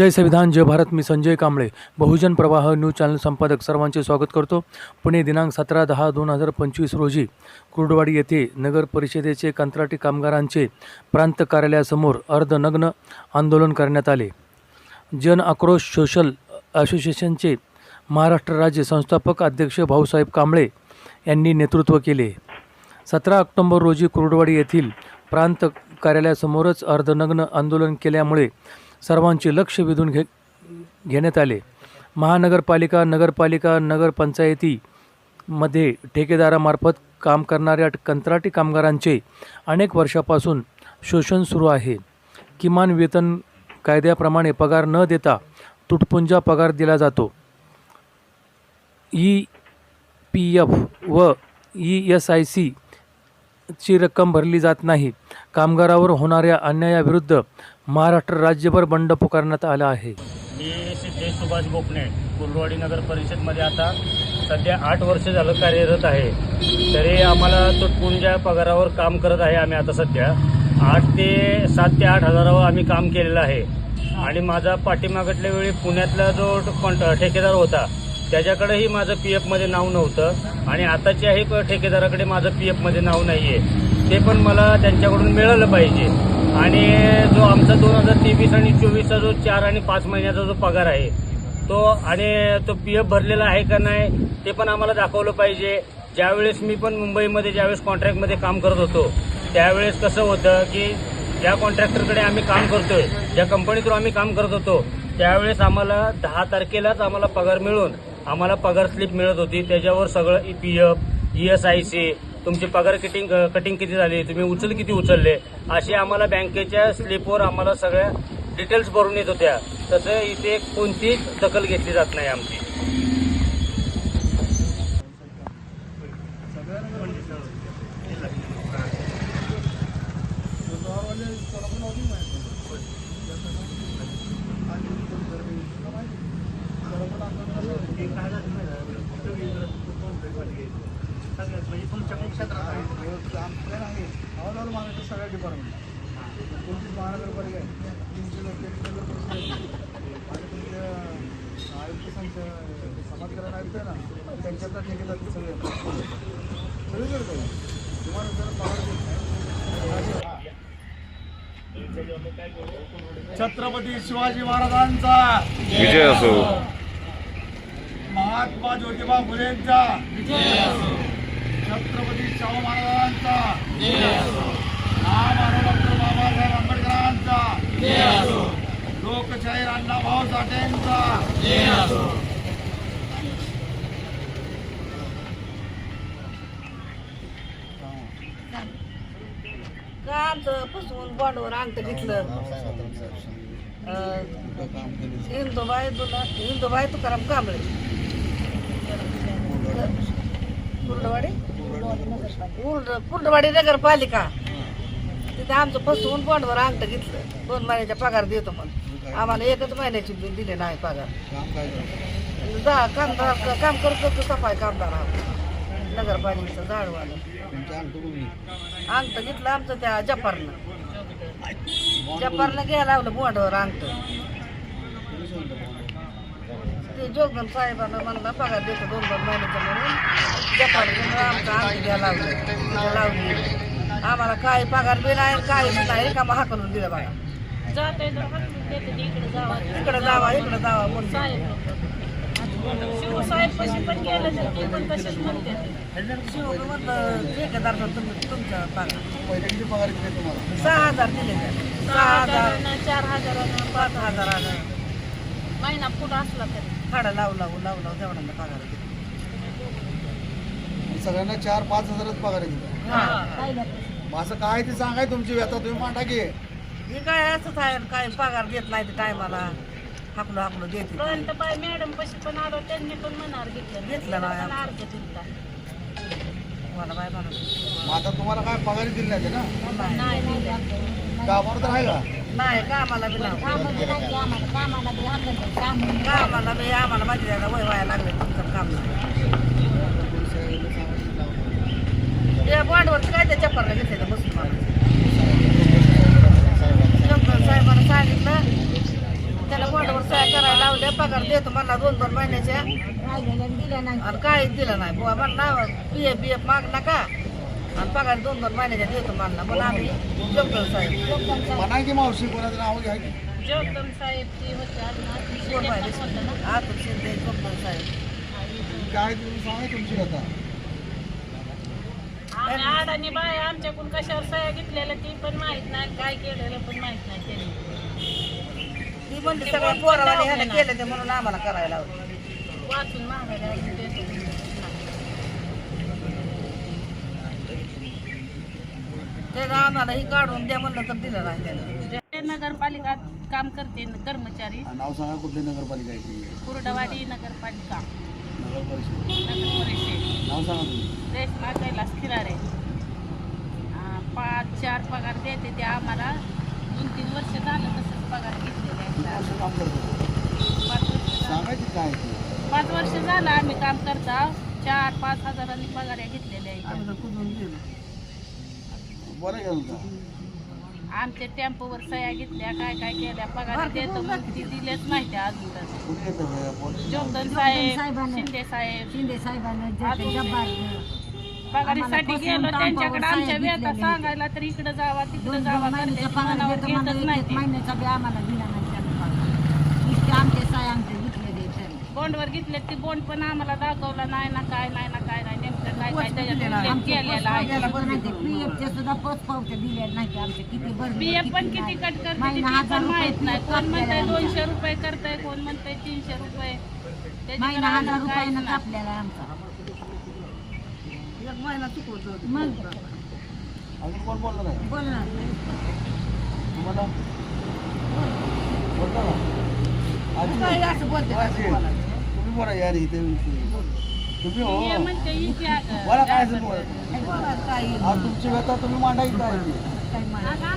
जय संविधान जय भारत मी संजय कांबळे. बहुजन प्रवाह news channel संपादक सर्वांचे स्वागत करतो. पुणे दिनांक सतरा दहा दोन हजार पंचवीस रोजी कुर्डवाडी येथे नगर परिषदेचे कंत्राटी कामगारांचे प्रांत कार्यालयासमोर अर्धनग्न आंदोलन करण्यात आले. जन आक्रोश सोशल असोसिएशनचे महाराष्ट्र राज्य संस्थापक अध्यक्ष भाऊसाहेब कांबळे यांनी नेतृत्व केले. सतरा ऑक्टोंबर रोजी कुर्डवाडी येथील प्रांत कार्यालयासमोरच अर्धनग्न आंदोलन केल्यामुळे सर्वांचे लक्ष वेधून घे घेण्यात आले. महानगरपालिका नगरपालिका नगरपंचायतीमध्ये ठेकेदारामार्फत काम करणाऱ्या कंत्राटी कामगारांचे अनेक वर्षापासून शोषण सुरू आहे. किमान वेतन कायद्याप्रमाणे पगार न देता तुटपुंजा पगार दिला जातो. ई पी एफ व ई एस आय सी ची रक्कम भरली जात नाही. कामगारावर होणाऱ्या अन्यायाविरुद्ध महाराष्ट्र राज्यभर बंड पुकारण्यात आला आहे. मी सिद्धेश सुभाष गोपणे कुर्डवाडी नगर परिषदमध्ये आता सध्या आठ वर्ष झालं कार्यरत आहे. तरी आम्हाला तुटपुंजा पगारावर काम करत आहे आम्ही आता सध्या. आठ ते सात ते आठ हजारावर आम्ही काम केलेलं आहे. आणि माझा पाठीमागटल्या वेळी पुण्यातला जो कॉन्ट ठेकेदार होता त्याच्याकडेही माझं पी एफमध्ये नाव नव्हतं आणि आताच्याही ठेकेदाराकडे माझं पी एफमध्ये नाव नाही आहे ते पण मला त्यांच्याकडून मिळालं पाहिजे. आणि जो आमचा दोन हजार तेवीस आणि चोवीसचा जो चार आणि पाच महिन्याचा जो पगार आहे तो आणि तो पी एफ भरलेला आहे का नाही ते पण आम्हाला दाखवलं पाहिजे. ज्यावेळेस मी पण मुंबईमध्ये ज्यावेळेस कॉन्ट्रॅक्टमध्ये काम करत होतो त्यावेळेस कसं होतं की ज्या कॉन्ट्रॅक्टरकडे आम्ही काम करतोय ज्या कंपनी थ्रू आम्ही काम करत होतो त्यावेळेस आम्हाला दहा तारखेलाच आम्हाला पगार मिळून आम्हाला पगार स्लिप मिळत होती. त्याच्यावर सगळं E P F E S I C तुमची पगार किटिंग कटिंग किती झाली? तुम्ही उचल किती उचलले? असे आम्हाला बँकेच्या स्लिपवर आम्हाला सगळ्या डिटेल्स भरून येत होत्या. तसं इथे कोणतीच दखल घेतली जात नाही आमची. सगळ्या डिपार्टमेंट कोणतीच महानगरपालिका आहे तीनशे लोक नगरपरिषद आणि तुमच्या आयुक्त संख्या समाजकारण आयुक्त आहे ना त्यांच्यातला ठेकेदार ते सगळे. सगळे करतो तुम्हाला जर पगार देत नाही. छत्रपती शिवाजी महाराजांचा. विजय असो. महात्मा ज्योतिबा फुलेंचा. छत्रपती शाहू महाराजांचा. साठेंचा का आमचं फसवून बॉन्डवर अंगठ घेतलं अं, इंदुबाई दुला इंदुबाई तुकाराम कांबळे. कुर्डवाडी? कुर्ड कुर्डवाडी नगरपालिका. तिथे आमचं फसवून बॉन्डवर अंगठ घेतलं. दोन महिन्याचा पगार देतो पण आम्हाला एकच महिन्याची बिल दिले नाही पगार. जा कामदार काम करत सफाई कामदार आहोत नगरपालिकेचं झाडवालं. अंगठ घेतलं आमचं त्या जपारनं. जपारनं घ्यायला लावलं बोंडावर अंगठ. ते जोगन साहेबांना म्हणला पगार देतो दोन दोन महिन्याचं म्हणून. जपारनं आमचं अंगठ घ्यायला लावलं. लावली. आम्हाला काय पगार बी नाही काय बी नाही. का हाकलून दिलं बघा. इकडे जावा. इकडे जावा म्हणून. शिवसाहेब पशी पण गेलं तर ते पण तसेच म्हणते. शिव म्हणलं ठेकेदार तुम्ही तुमच्या पगार. पहिले किती पगार दिले तुम्हाला? सहा हजार दिले सहा हजारानं चार हजारानं पाच हजारानं. महिना पुढं असला तरी. खाडं लावू लावू लावू लावू तेवढ्यांना पगार दिला. सगळ्यांना चार पाच हजारच पगार दिले हा. मग असं काय ते सांगाय तुमची व्यथा तुम्ही मांडा की. हे काय असंच आहे काय पगार देत नाही ते टायमाला हाकलो हाकलो देते. पर्यंत बाय मॅडम पशी पण आलो त्यांनी पण मनावर घेतलं. घेतलं नाही. पण अर्ज दिलता. मला बाय म्हणत मग आता तुम्हाला काय पगारी दिली नाही ते ना? नाही. दिलं. कामावर तर आहे का नाही कामाला बी लाव कामाला बी आम्हाला माझी द्यायला वय व्हायला लागले तुमचं काम नाही. त्या बॉन्डवरती काय त्या चप्पलला घेतलेलं बसून? मला. साहेबांना सांगितलं. त्याला बोर्डावर सह्या करायला लावल्या? पगार देतो मला दोन दोन महिन्याच्या आणि काहीच दिलं नाही. बुवा म्हणला पी एफ बी एफ माग नका. आणि पगार दोन दोन महिन्याच्या देतो म्हणला. म्हणून आम्ही जगदल साहेब की मावशी कोणाचं नाव घ्या की. जगदम साहेब ती होते कोण शिंदे. पण साहेब. काय तुम्ही सांगा तुमची कथा. आडानी बाय आमच्याकडून कशावर सह्या घेतलेल्या ती पण माहीत नाही काय केलेलं पण माहीत नाही त्यांनी. ती म्हणली सगळं पोरावाले ह्याला केलं ते म्हणून आम्हाला करायला लावलं. वाचून मागायला देतो. त्यानं आम्हाला ही काढून द्या म्हणलं तर दिलं नाही त्यानं. ते नगरपालिका काम करते कर्मचारी. नाव सांगा कुठली नगरपालिका आहे कुरडवाडी नगरपालिका. नगर परिषद नगर परिषद नाव सांगा तुम्ही. रेशमा कैलास खिरारे पगार देते ते आम्हाला. दोन तीन वर्ष झालं तसंच पगार घेतलेले आहे. पाच वर्ष झालं. सांगायची काय ते? पाच वर्ष झालं आम्ही काम करता. चार पाच हजारांनी पगार घेतलेले आहे. आम्ही तर कुठून गेलो. बरं गेलं का? आमच्या टेम्पोवर सह्या घेतल्या काय काय केल्या पगार देतो मग ती दिलेच नाही त्या अजून तर. जोगदन साहेब शिंदे साहेब. शिंदे साहेबांना पगारीसाठी गेलो त्यांच्याकडे आमच्या व्यथा सांगायला तर इकडे जावा तिकडे जावा करते मनावर घेतच नाही ते. महिन्याचा बी आम्हाला दिला नाही आमचे साय आमचे. बोंडवर घेतले ते बोंड पण आम्हाला दाखवला नाही ना काय नाही ना काय नाही नेमकं काय काय त्याच्यात केलेला आहे सुद्धा पोच पावते दिलेले नाही आमचे किती पण किती कट करते पण रुपये माहीत नाही कोण म्हणतंय. दोनशे रुपये करताय कोण म्हणतंय तीनशे रुपये महिना हजार. कापलेला आहे आमचा एक महिना चुकवतो मग? अजून कोण बोललं नाही बोल ना तुम्हाला? बोलता असं बोलते? तुम्ही बोला यार इथे तुम्ही हो. बोला काय असेल बोला. तुमची व्यथा तुम्ही मांडायची काय.